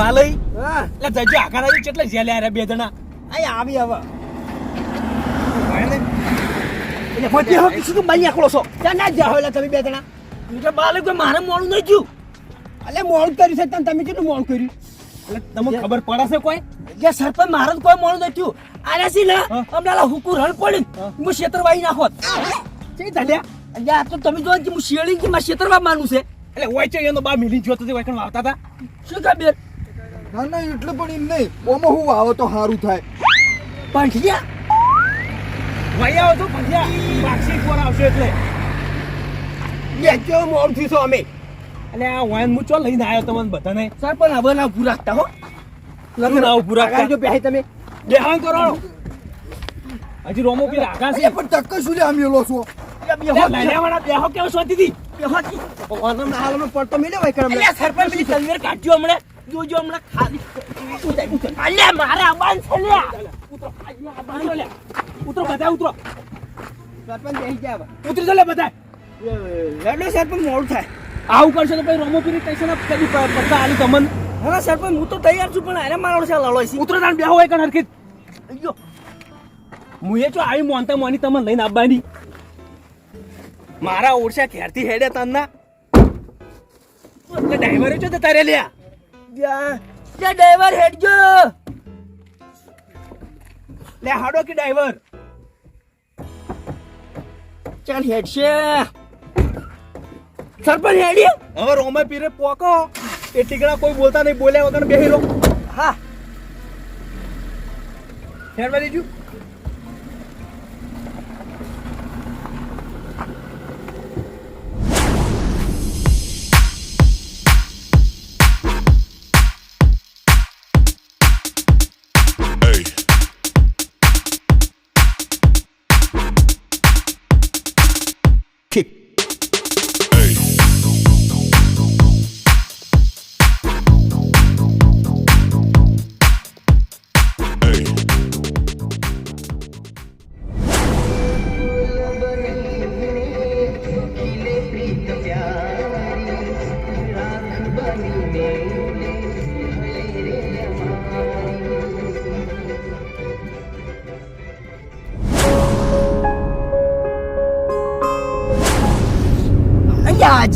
એટલે બાલઈ એટલે જજો આખા રાજુ કેટલા જેલે આરે બે જણા? અહીંયા આવી હવે. એટલે ફટી હો કીધું તું બાઈ આખલો છો? ત્યાં ના એટલે તમે બે જણા. એટલે બાલઈ કોઈ મારે મોડું નહીં થયું. અલે મોડું કર્યું છે તને તમે કેટલું મોડું કર્યું? એટલે તમને ખબર પડશે કોઈ? જે સરપંચ મારે કોઈ મોડું નહીં થયું. આને સી હા. હમણાં હુકુ રળ પડી હા. ક્ષેત્ર વાઈ નાખોત કઈ ચાલ્યા એટલે આ તો તમે જો હું શેળી કે માનું છે. એટલે હોય છે એનો બા મિલી જોતો તે વાવતા હતા શું ખબર? ના ના એટલે પણ એમ નહીં. ઓમાં હું આવો તો સારું થાય. પંઠિયા ભાઈ આવો તો ભંગ્યા પાક્ષી ફોન આવશે એટલે? બે મોરથી છો અમે. અને આ વાયન હું ચો લઈને આવ્યો તમને બધાને? સરપંચ હવે ના પૂરા રાખતા હો. લગ્ન આવું પૂરા? આગળ બેહી તમે. બેહાન કરો. હજી રોમો પી રાખા છે. પણ ચક્કર શું લે આમ એલો છો? બેહો કેવો શોધી હતી પડતો મેલ્યો હોય કરમ સરપંચ પેલી તલવાર કાઢ્યો હમણાં. જોજો હમણાં ખાલી અલ્યા મારે આબાન ઉતરો લે. ઉતરો ઉતરો સરપંચ બેહી ગયા ઉતરી જો થાય આવું કરશો તો પછી રોમો હા સરપંચ હું તો તૈયાર છું પણ અરે મારો છે લડો છે ઉતરો તાણ બેહો કણ હરખી જો આવી મોનતા મોની તમને લઈને આવવાની મારા ઓરસા ઘેરથી હેડે તન્ના ડ્રાઈવરે જો જતા રે લ્યા ડ્રાઈવર હેડજો. લે હાડો કે ડ્રાઈવર? ચાલ હેડશે. સરપંચ હેડ્યો હવે રોમે પીરે પોકો. એ ટીકડા કોઈ બોલતા નહીં બોલ્યા વગર બેહી લો હા. હેડવા દેજો.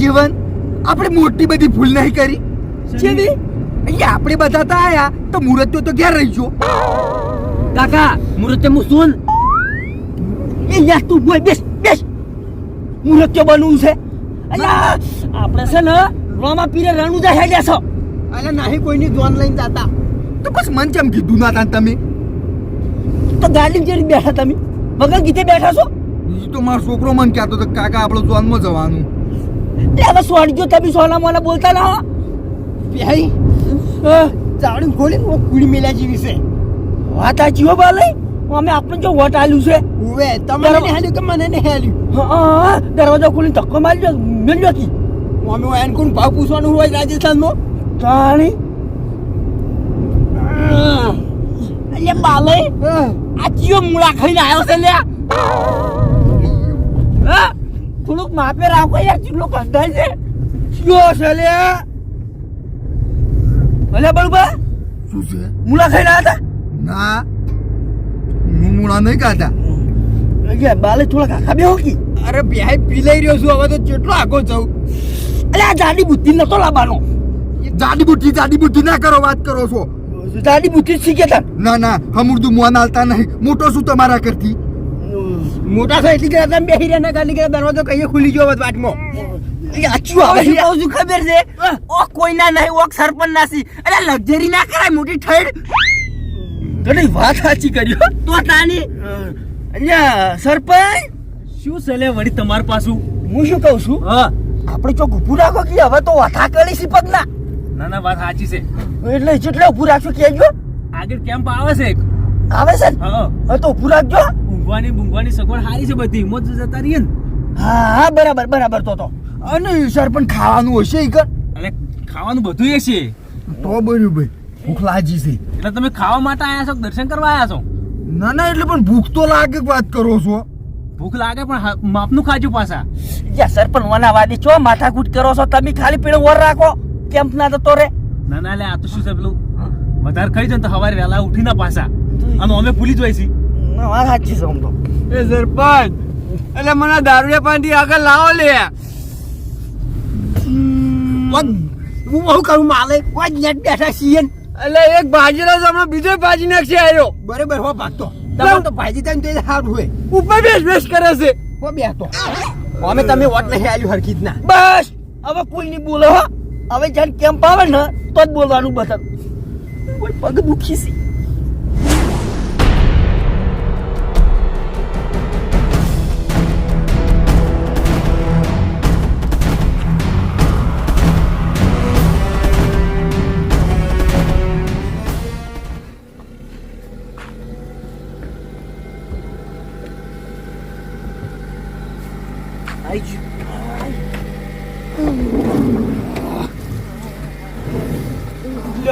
આજીવન આપણે મોટી બધી ભૂલ નહીં કરી. જેની અહીંયા આપણે બધા તો આયા તો મુહૂર્ત તો ઘેર રહી ગયો. કાકા મુરત્ય મુસુન એ યાર તું બોલ બેસ બેસ. મુરત્ય બનવું છે. અલ્યા આપણે છે ને રોમા પીરે રણુજા હેડ્યા છો. અલે નહીં કોઈની જોન લઈને જાતા. તો બસ મન કેમ કીધું ના તા તમે? તો ગાડી જેરી બેઠા તમે. વગર ગીતે બેઠા છો? બીજું તો મારો છોકરો મન કહેતો તો કાકા આપણો જોનમાં જવાનું. એટલે હવે સોડજો તમે સોના મોના બોલતા ના હો. ભાઈ ચાવડી ગોળી ને કુડી મેલા જેવી છે. વાત આ જીવો બાલે. અમે આપણે જો વોટ આલ્યું છે. ઉવે તમારે ને હાલ્યું કે મને ને હાલ્યું? હા, દરવાજો ખોલીને ધક્કો મારજો મેલ્યો કી. અમે એન કોણ ભાવ પૂછવાનું હોય રાજસ્થાનમાં? તાણી. અલે બાલે આ જીવો મૂળા ખાઈને આવ્યો છે લ્યા. હા. થોડુંક માપે રાખો યાર ચીલો કંધાય છે. ચિયો છે લ્યા અલ્યા બળબા શું છે? મૂળા ખાઈને આવ્યા ના. હું મૂળા નહીં ખાતા. હતા અલ્યા બાલે થોડા કાકા બે હોકી અરે ભાઈ પીલાઈ રહ્યો છું હવે તો કેટલો આગો જાઉં અરે આ જાડી બુદ્ધિ નતો લાવવાનો. જાડી બુદ્ધિ જાડી બુદ્ધિ ના કરો વાત કરો છો. જાડી બુદ્ધિ શીખે ના ના હમુરદું મોન હાલતા નહીં. મોટો શું તમારા કરતી મોટા થાય એટલી ગયા તમે બેહી રહ્યા ગાલી ગયા દરવાજો કહીએ ખુલી ગયો આવે છે. ખબર છે? ઓ કોઈના નહીં ઓક સરપંચ નાસી અરે લક્ઝરી ના કરાય મોટી ઠેડ. તને વાત સાચી કરી તો તાની અહીંયા સરપંચ? શું સલે વળી તમાર પાછું? હું શું કહું છું? હા. આપણે જો ઊભું રાખો કે હવે તો વાથા કરી છે પગલા. ના ના વાત સાચી છે. એટલે જેટલે ઉભું રાખશો કેજો. આગળ કેમ્પ આવે છે આવે છે ને? હા. તો ઉભું રાખજો. ઊંઘવાની બૂંઘવાની સગવડ સારી છે બધી. મોજ જતા રહીએ ને. હા હા બરાબર બરાબર તો તો. અને પણ ખાવાનું હશે એક અને ખાવાનું બધું એ છે. તો બન્યું ભાઈ. ભૂખ લાગી છે. એટલે તમે ખાવા માટે આયા છો દર્શન કરવા આયા છો? ના ના એટલે પણ ભૂખ તો લાગે વાત કરો છો. ભૂખ લાગે પણ માપનું ખાજો પાછા. યા સર પણ વાદી છો માથાકૂટ કરો છો તમે ખાલી પીણો વર રાખો. કેમ્પ ના તો રે ના ના લે આ તો શું છે પેલું? વધારે ખાઈ જાય તો સવારે વહેલા ઉઠી ના પાછા અને અમે ભૂલી જ હોય છે વાત સાચી છે તો. એ સરપંચ એટલે મને દારૂડિયા પાણી આગળ લાવો લે. હું બહુ કરું માલે. કોઈ નેટ બેઠા છીએ. એટલે એક ભાજીનો તો હમણાં બીજો ભાજી નાખશે આવ્યો બરાબર હો ભાગતો. તમે તો ભાજી થાય ને તો સારું હોય. ઉપર બેસ બેસ કરે છે. હો બેઠો અમે તમે વોટ નહીં આવ્યું હરખી ના. બસ. હવે કોઈ નહીં બોલો હવે જ્યારે કેમ્પ આવે ને તો જ બોલવાનું બતા કોઈ પગ દુખી છે.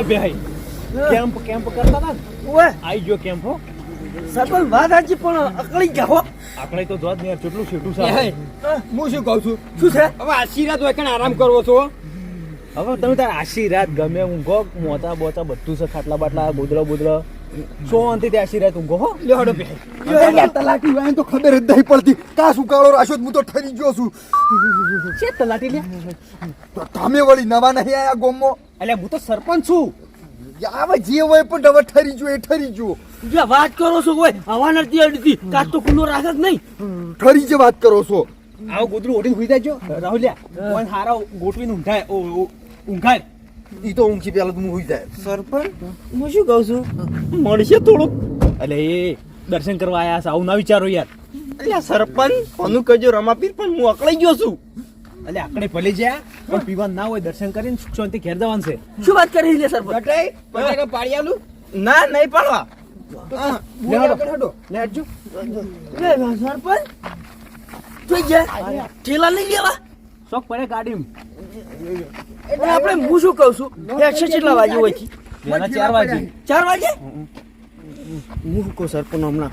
લે ભાઈ. કેમ્પ કેમ્પ કરતા હતા ઓએ આઈ ગયો કેમ્પ હો. સરપંચ વાત સાચી પણ અકળી ગયા હો. આપણે તો જોત ને કેટલું છેટું છે હું. શું કહું છું? શું છે? હવે આશીર્વાદ હોય કણ આરામ કરવો છો હવે તમે તાર આશીર્વાદ ગમે ઊંઘો મોતા બોતા બધું છે ખાટલા બાટલા ગોદડો બોદડો શાંતિ ત્યાં આશીર્વાદ તું હો. લેવડો બે તલાટી વાય તો ખબર જ નહીં પડતી. કા શું કાળો રાશો હું તો ઠરી ગયો છું. છે તલાટી લે. તો તમે વળી નવા નહીં આયા ગોમો? એટલે હું તો સરપંચ છું. આવે જે હોય પણ હવે ઠરી ગયો એ ઠરી ગયો. જે વાત કરો છો કોઈ હવા નથી અડતી કાચ તો ખુલ્લો રાખ જ નહીં. ઠરી જે વાત કરો છો. આવો ગોદરું ઓઢી હુઈ જાજો. રાહુલિયા કોણ હારા ગોઠવીને ઊંઘાય ઊંઘાય. ઈ તો ઊંઘી પેલા તો હું હોઈ જાય. સરપંચ? હું શું કહું છું? મળશે થોડુંક. એટલે એ દર્શન કરવા આયા છે આવું ના વિચારો યાર. એટલે સરપંચ કોનું કહેજો રમાપીર પણ હું અકળાઈ ગયો છું. એટલે આકડે ભલે જ્યાં પણ પીવાનું ના હોય દર્શન કરીને સુખ શાંતિ ઘેર જવાનું છે. શું વાત કરી લે સરપંચ? કટાઈ બટાકા પાડી ના નહીં પાડવા. હેડો લેજો લે સરપંચ. જોઈ ગયા ઠેલા નહીં લેવા શોખ પડે ગાડીમાં. અને આપણે હું શું કહું છું? એકસો કેટલા વાગે હોય છે? ચાર વાગે. ચાર વાગે? હું શું કહું સરપંચ હમણાં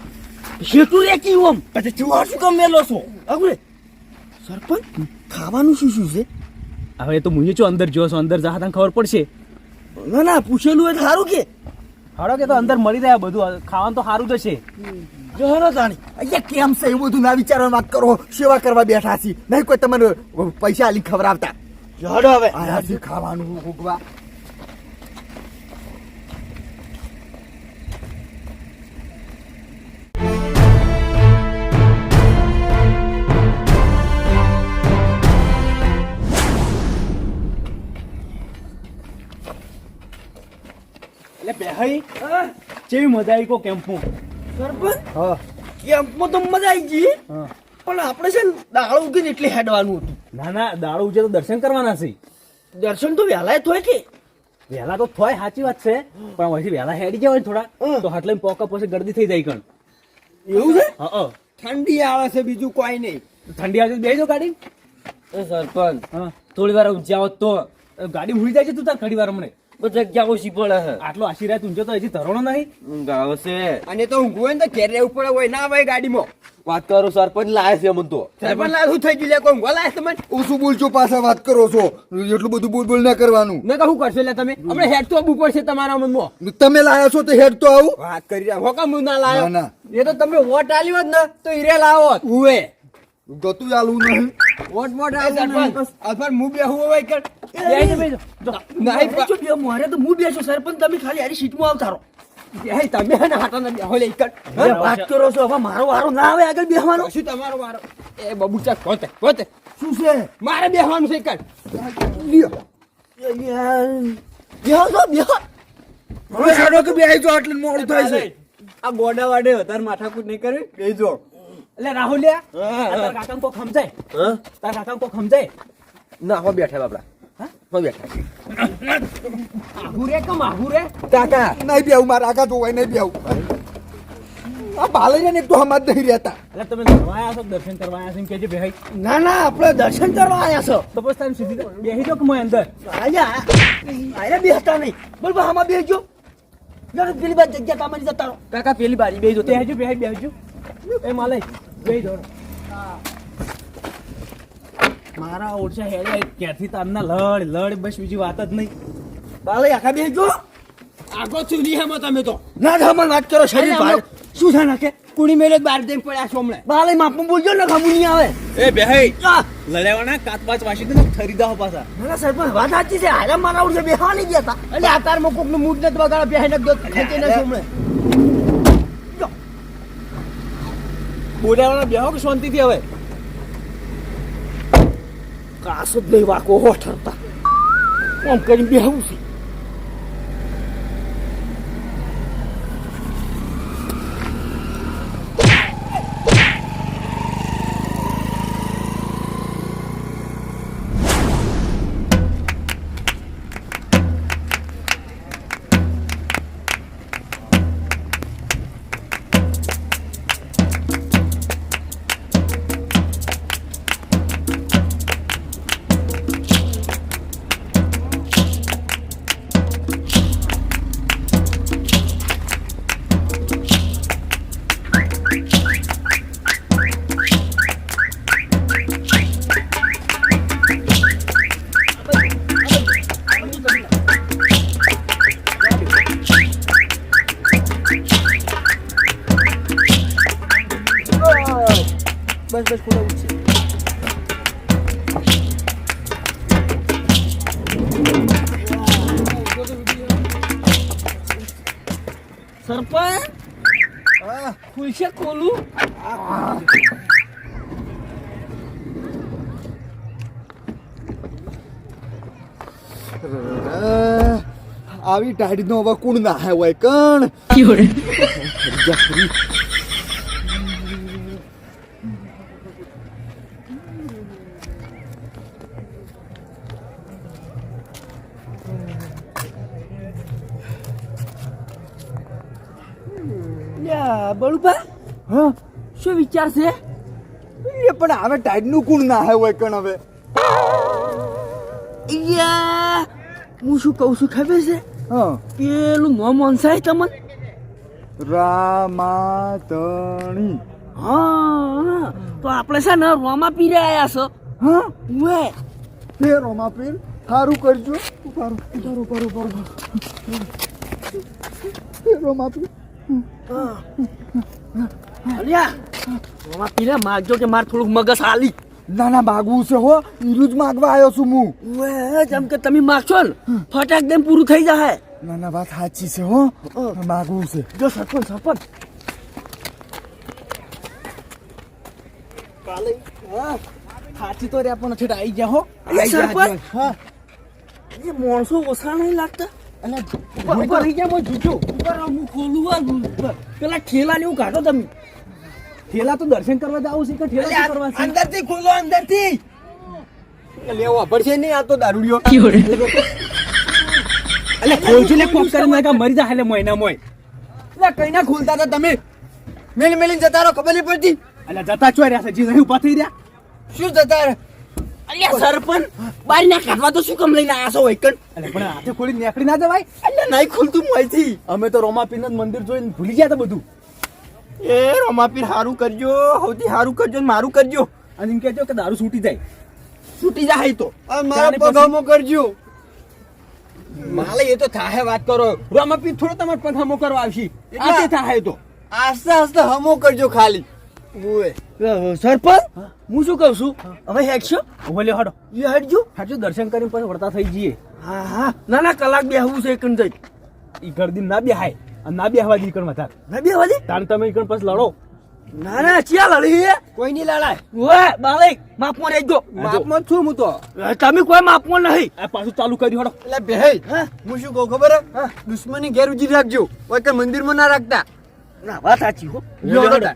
શેઠું રે કી ઓમ પછી ચુવા શું કામ મેલો છો? અગુરે સરપંચ ખાવાનું શું શું છે? હવે તો મુજે છો અંદર જોશો અંદર જા તને ખબર પડશે. ના ના પૂછેલું હોય તો સારું કે. હાડો કે તો અંદર મળી રહ્યા બધું ખાવાનું તો સારું જ છે જો હેલો તાણી અહીંયા કેમ છે એવું બધું ના વિચારવાની વાત કરો સેવા કરવા બેઠા છીએ. નહીં કોઈ તમને પૈસા આલી ખવડાવતા. જો હેડો હવે. આયા છે ખાવાનું ઉગવા? બેહાઈ કેવી મજા આવી કો કેમ્પમાં? સરપંચ? હા. કેમ્પમાં તો મજા આવી ગઈ. હા. પણ આપણે છે ને દાળ ઉગીને એટલે હેડવાનું હતું. ના ના દાળ ઉજે તો દર્શન કરવાના છે. દર્શન તો વહેલા થોય કે. વહેલા તો થોય સાચી વાત છે. પણ પછી વહેલા હેડી જવાય થોડા તો હાટલે પોકા પછી ગરદી થઈ જાય કણ. એવું છે? હા. ઠંડી આવે છે બીજું કોઈ નહીં. ઠંડી આવશે બેસી ગાડી. સરપંચ હા. થોડી વાર ઊંચાઓ તો. ગાડી ભૂલી જાય છે તું તાર ઘડી વાર હમણે. બધા જગ્યા ઓછી પડે છે આટલો આશીર્વાદ ઊંચો તો હજી ધરોણો નહીં. ઊંઘ આવશે અને તો ઊંઘવું હોય ને તો ઘેર રહેવું પડે હોય. ના આવે ગાડીમાં. વાત કરો સરપંચ લાવે છે મને તો. સરપંચ લાલ શું થઈ ગયું લે કોઈ ઊંઘવા લાય તમે ઓછું બોલજો પાછા વાત કરો છો? એટલું બધું બોલ બોલ ના કરવાનું. મેં કહું કરશો લે તમે? હમણે હેડ તો આવવું છે તમારા મનમાં. તમે લાયા છો તો હેડ તો આવું. વાત કરી રહ્યા. હું ના ના લાયો. ના એ તો તમે વોટ આલ્યો હોત ને તો હિરે લાવો હુએ ગતું આલું નહીં. વોટ વોટ આવે સરપંચ અથવા હું બે હું હોય કે બેસી બેસી જો. નહીં જો. બે મારે તો મુ બેસો સરપંચ તમે ખાલી હારી સીટમાં આવતારો એ તમે હે ને હાટા ને બેહો લે કર. વાત કરો છો. હવે મારો વારો ના આવે આગળ બેહવાનો? શું તમારો વારો? એ બબુચા કોતે કોતે શું છે? મારે બેહવાનું છે કર. લ્યો. બેહો તો બેહો. હવે સાડો કે બેહી જો આટલું મોડું થાય છે. આ ગોડા વાડે વધારે માથાકૂટ નહીં કરવી. બેજો એટલે રાહુલિયા તાર કાકા કો ખમજાય તાર કાકા કો ખમજાય ના હો બેઠા બાપડા. હો? બેઠા. કે માઘુરે? કાકા નહીં બેવું મારા આગા જોવાય નહીં બેવું આ ભાલૈયા ને તો હમાજ નહીં રહેતા. એટલે તમે છો દર્શન કરવા આયા છો? બેહાઈ ના ના આપણે દર્શન કરવા આવ્યા છો. તો તમે સીધી બેહી જાઓ કે મોય અંદર? આયા આયા બેહતા નહીં. બોલ બા આમાં બેહજો પેલી બાદ જગ્યા તમારી જતા કાકા પેલી બારી બેહજો બેહી બેહજો એ માલય બેહી જાઓ મારા ઓછા હેડે ક્યાંથી તારના લડ લડ બસ બીજી વાત જ નહીં. બાલે આખા બે જો. આગો ચૂલી હેમાં તમે તો. ના ધમણ વાત કરો શરીર અરે શું છે નાખે? કુણી મેલે બાર બહાર પડ્યા છો હમણે. બાલે માપું બોલજો ને ખમું નહીં આવે. એ બેહઈ. આ, કાત પાંચ પાચ વાસી તો ખરીદા થરી પાછા. ના ના, સરપંચ વાત સાચી છે. હારે મારા ઉડે બેહા નહીં ગયા તા એટલે આ તારમાં કોકનું મૂડ નથી બગાડો બેહીને દો ખેંચીને છો હમણાં. બોલાવાના બેહો કે શાંતિથી હવે? કાસો જ નહીં વાકો હો ઠરતા. આમ કરીને બેહું છે. આવી ટાઢીનો હવે કુણ ના હોય કણ? લ્યા બળુભા હા? શું વિચાર છે? પણ હવે ટાઈડનું કુણ ના હોય કણ હવે? યા હું શું કહું છું ખબર છે? હા. પેલું મોં મોનસાય તમને? રામાતણી હા તો આપણે છે ને રોમા પીરે આયા છો. હા? વે રોમા પીર સારું કરજો. ઉભારો ઉભારો ઉભારો ઉભારો પીર. હા. અલ્યા રોમા પીરે માગજો કે મારે થોડુંક મગજ હાલી. ના ના માગવું છે હો ઈરું જ માગવા આવ્યો છું હું. વે જેમ કે તમે માગશો ને ફટાક દેમ પૂરું થઈ જાય ના ના વાત સાચી છે હો માગવું છે. જો સરપંચ સરપંચ કાલે હા થાચી તો રે પણ છેટ આવી ગયા હો. સરપંચ હા. એ માણસો ઓછા નહીં લાગતા. અને ઉપર ઉપર. રહી ગયા જૂઠો ઉપર હું ખોલું આ પેલા ઠેલા ને એવું કાઢો તમે. થેલા તો દર્શન કરવા જાવું છે કે ઠેલા શું કરવા છે? અંદરથી ખોલો અંદરથી. લેવો પડશે નહીં આ તો દારૂડિયો. એટલે ખોલજો ને કોક કરી નાખા, મરી જાય એટલે મોયના મોય. એટલે કઈ ના ખોલતા હતા તમે. મેલી મેલીને જતા રહો ખબર નહીં પડતી. એટલે જતા ચો રહ્યા છે? જી નહીં ઊભા થઈ રહ્યા? શું જતા રહ્યા અલ્યા સરપંચ બારી ના કાઢવા તો શું કામ લઈને આયા છો વૈકણ? એટલે પણ હાથે ખોલી નીકળી ના જવાય? એટલે નહીં ખુલતું મોયથી. અમે તો રોમાપીરનાથ મંદિર જોઈને ભૂલી ગયા હતા બધું. એ રોમાપીર સારું કરજો સૌથી સારું કરજો ને મારું કરજો. અને એમ કહેજો કે દારૂ છૂટી જાય. છૂટી જાય તો. મારા પગામો કરજો. માલે એ તો થાહે વાત કરો. રોમાપીર થોડો તમારે પગામો કરવા આવશે. આજે થાહે તો. આસ્તે આસ્તે હમો કરજો ખાલી. ઓય સરપંચ હું શું કહું છું? હવે હેડશો ઓલે હડો. એ હેડજો હાચું દર્શન કરીને પછી વળતા થઈ જઈએ. હા હા. ના ના કલાક બેહવું છે જઈ ઈ ગરદી ના બેહાય. અને ના બેહવા દી કણ વધાર ના બે વાજે તાણ તમે ઈ કણ પછી લડો. ના ના ચિયા લડી હે? કોઈ નહીં લડાય. ઓય બાલેક માપમાં રહેજો. માપમાં મો છું હું તો. તમે કોઈ માપમાં નહીં. આ પાછું ચાલુ કરી હડો. એટલે બેહે હું? શું કહું ખબર હે? દુશ્મની ઘેર ઉજી રાખજો. ઓય કે મંદિરમાં ના રાખતા. ના વાત સાચી હો. લ્યો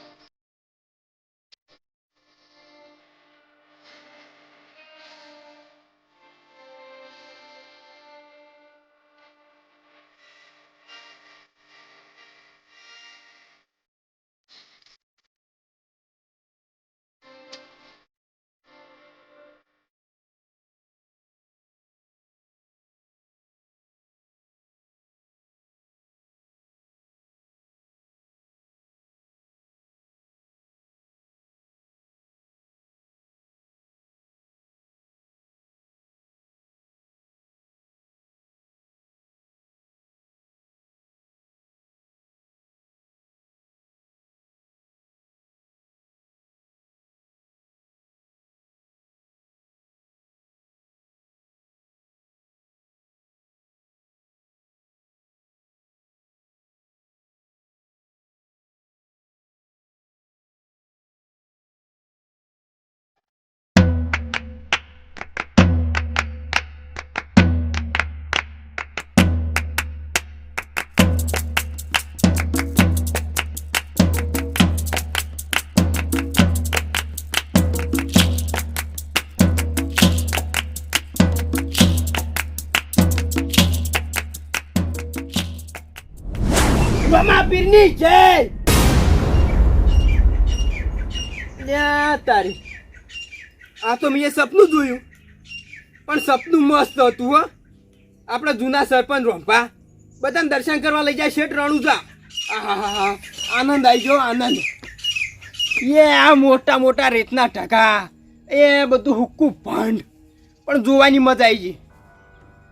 રમાપીરની જય! તારી. આ તો મેં સપનું જોયું. પણ સપનું મસ્ત હતું, હો. આપણા જૂના સરપંચ રોંપા. બધાને દર્શન કરવા લઈ જાય શેઠ રણુજા. આહાહાહા. આનંદ આવી ગયો, આનંદ. એ આ મોટા મોટા રેતના ટકા એ બધું હુક્કું ભંડ. પણ જોવાની મજા આવી ગઈ.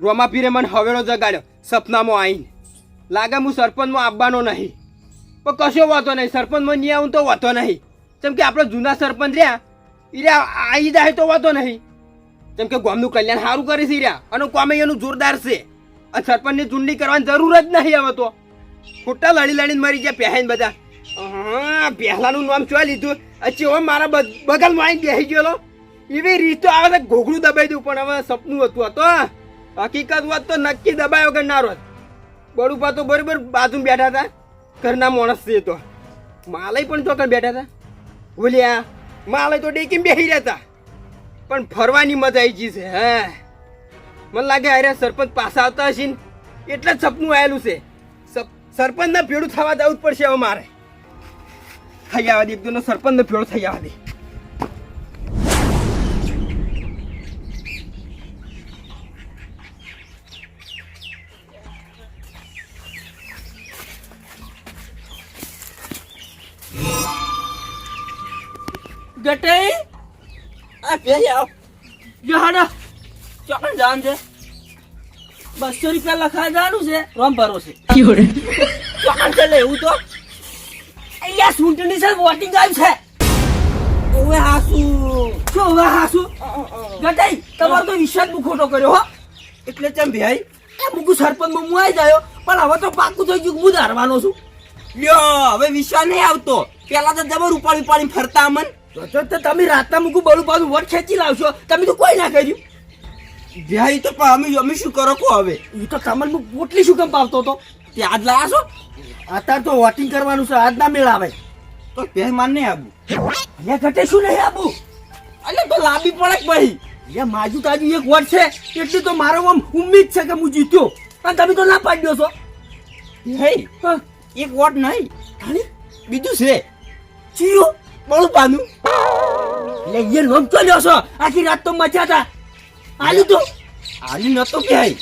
રોમા પીરે મને હવેળો જગાડ્યો, સપનામાં આવીને લાગે હું સરપંચમાં આવવાનો નહીં. પણ કશો વાંધો નહીં, સરપંચમાં નહીં આવું તો વાંધો નહીં. જેમ કે આપણે જૂના સરપંચ રહ્યા એ રહ્યા આવી જાય તો વાંધો નહીં. જેમ કે ગામનું કલ્યાણ સારું કરે છે રહ્યા અને કોમે એનું જોરદાર છે. અને સરપંચની ચૂંટણી કરવાની જરૂર જ નહીં હવે તો. ખોટા લડી લડીને મરી ગયા પહેલાં બધા, હા પહેલાનું નામ જોવા લીધું? અચ્છી હવે મારા બગ- બગલમાં આવીને બેસી ગયેલો એવી રીત તો આવે ઘોઘડું દબાઈ દઉં, પણ હવે સપનું હતું હતો હકીકત હોત તો નક્કી દબાયો વગર ના બળુપા તો બરોબર બાજુ બેઠા હતા. ઘરના માણસ છે તો. માલય પણ ચોકડ બેઠા હતા. બોલ્યા માલય તો ડેકીમ બેસી રહ્યા હતા. પણ ફરવાની મજા આવી ગઈ છે, હે. મને લાગે અરે સરપંચ પાછા આવતા હશે ને, એટલે જ સપનું આવેલું છે. સરપંચના ભેડું થવા જવું જ પડશે હવે મારે. થઈ આવવા દે એકદમ સરપંચનો ભેળો થઈ આવવા દે. ગટઈ આ આવ. જો હાડા છે. બસો રૂપિયા લખા જવાનું છે. રોમ ચોકન છે. એવું તો. અહીંયા ચૂંટણી છે વોટિંગ આવ્યું છે. ઓવે હાસુ. શું ઓવે હાસુ. ગટઈ તમારો તો વિશ્વાસ બહુ ખોટો કર્યો હો. એટલે ચમ ભાઈ એ મુકુ સરપંચમાં હું જાયો પણ હવે તો પાકું થઈ ગયું કે હું ધારવાનો છું. લ્યો હવે વિશ્વાસ નહીં આવતો. પેલા તો જબર ઉપાડી ઉપાડી ફરતા અમન. તો તો તમે રાતના મૂકું બળું પાછું વટ ખેંચી લાવશો. તમે તો કોઈ ના કર્યું. ભાઈ તો પણ અમે અમે શું કરો કો હવે? એ તો કમલ હું પોટલી શું કેમ પાવતો હતો? તે આજ લાયા છો? અત્યારે તો વોટિંગ કરવાનું છે આજ ના મેળ આવે તો પહે માન નહીં આવું અહીંયા ઘટે શું નહીં આબુ? અને તો લાંબી પડે ભાઈ. એ માજુ તાજુ એક વોટ છે. એટલી તો મારો આમ ઉમ્મીદ છે કે હું જીત્યો. પણ તમે તો ના પાડ્યો છો. હે? એક વોટ નહીં. બીજું છે. ચિયો બળુપાનું એટલે એ નોમ ચોલ્યો છો? આખી રાત તો મચ્યા હતા આલી તો. આલી નતો ક્યાંય.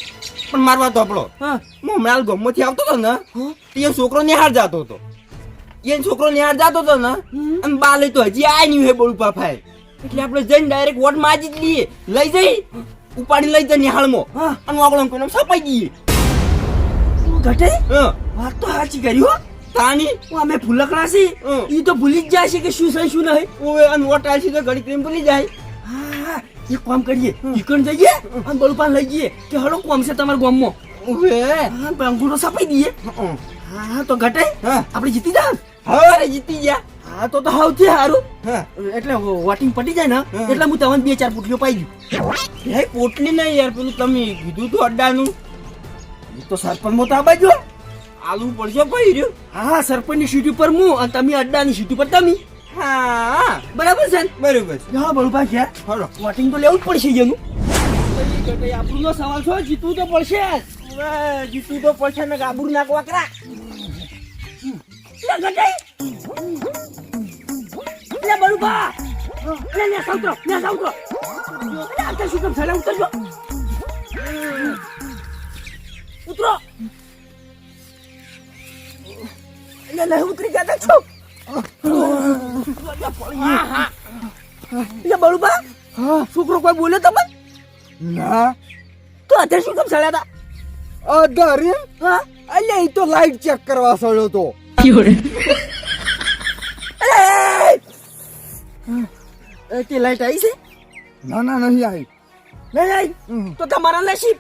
પણ મારવા તો આપણો હા. હું હમણાં ગમમાંથી આવતો હતો ને એ તે છોકરો નિહાળ જતો હતો. એ છોકરો નિહાળ જતો હતો ને. અને બા લઈ તો હજી આ નહીં હે બળુપા પાફાએ એટલે આપણે જઈને ડાયરેક્ટ વોટ માજી જ લઈએ. લઈ જઈ. ઉપાડી લઈ જાય નિહાળમાં. અને વાગળો કોઈને સપાઈ દઈએ ઘટે? વાત તો સાચી કરી હો. તાની? અમે ભૂલકડા છીએ. ઈ તો ભૂલી જ જાય છે કે શું છે શું નહીં. ઓવે અને વોટ આલસી તો ઘડી ક્રીમ ભૂલી જાય. હા એક કામ કરીએ. ઈકણ જઈએ અને બળુપાન લઈ જઈએ. કે હળો કોમ છે તમારા ગામમાં? ઓવે હા બંગુરો સપાઈ દઈએ. હા તો ઘટે. હા. આપણે જીતી જા હવે જીતી ગયા. હા તો તો સૌથી સારું હા. એટલે વોટિંગ પટી જાય ને. એટલે હું તમને બે ચાર પુટલીઓ પાઈ દઉં. હે પોટલી નહીં યાર પેલું તમે કીધું તો અડ્ડાનું. એ તો સરપંચ મોટા આ બાજુ આલુ પડશે ભાઈ રહ્યું? હા સરપંચની સીટ ઉપર હું અને તમે અડ્ડાની સીટ ઉપર તમે. હા. બરાબર છે બરોબર છે. હા બરોબર છે. હલો. વોટિંગ તો લેવું જ પડશે જેનું. આપણું સવાલ છો જીતવું તો પડશે જીતવું જીતું તો પડશે ને ગાબડું નાખવા કરા લે ગટાઈ. લે લે લે સાઉતરો લે સાઉતરો લે આ શું કેમ થડે ઉતરજો? ઉતરો. લે લે ઉતરી ગયા છો. એટલે બળુપા છોકરો કોઈ બોલ્યો તમે ના. તો અત્યારે શું કેમ ચડ્યા હતા અધારે હા. અલ્યા એ તો લાઈટ ચેક કરવા સળ્યો તો. તે લાઈટ આવી છે? ના ના નહીં આવી. નહીં આવી? તો તમારા નસીબ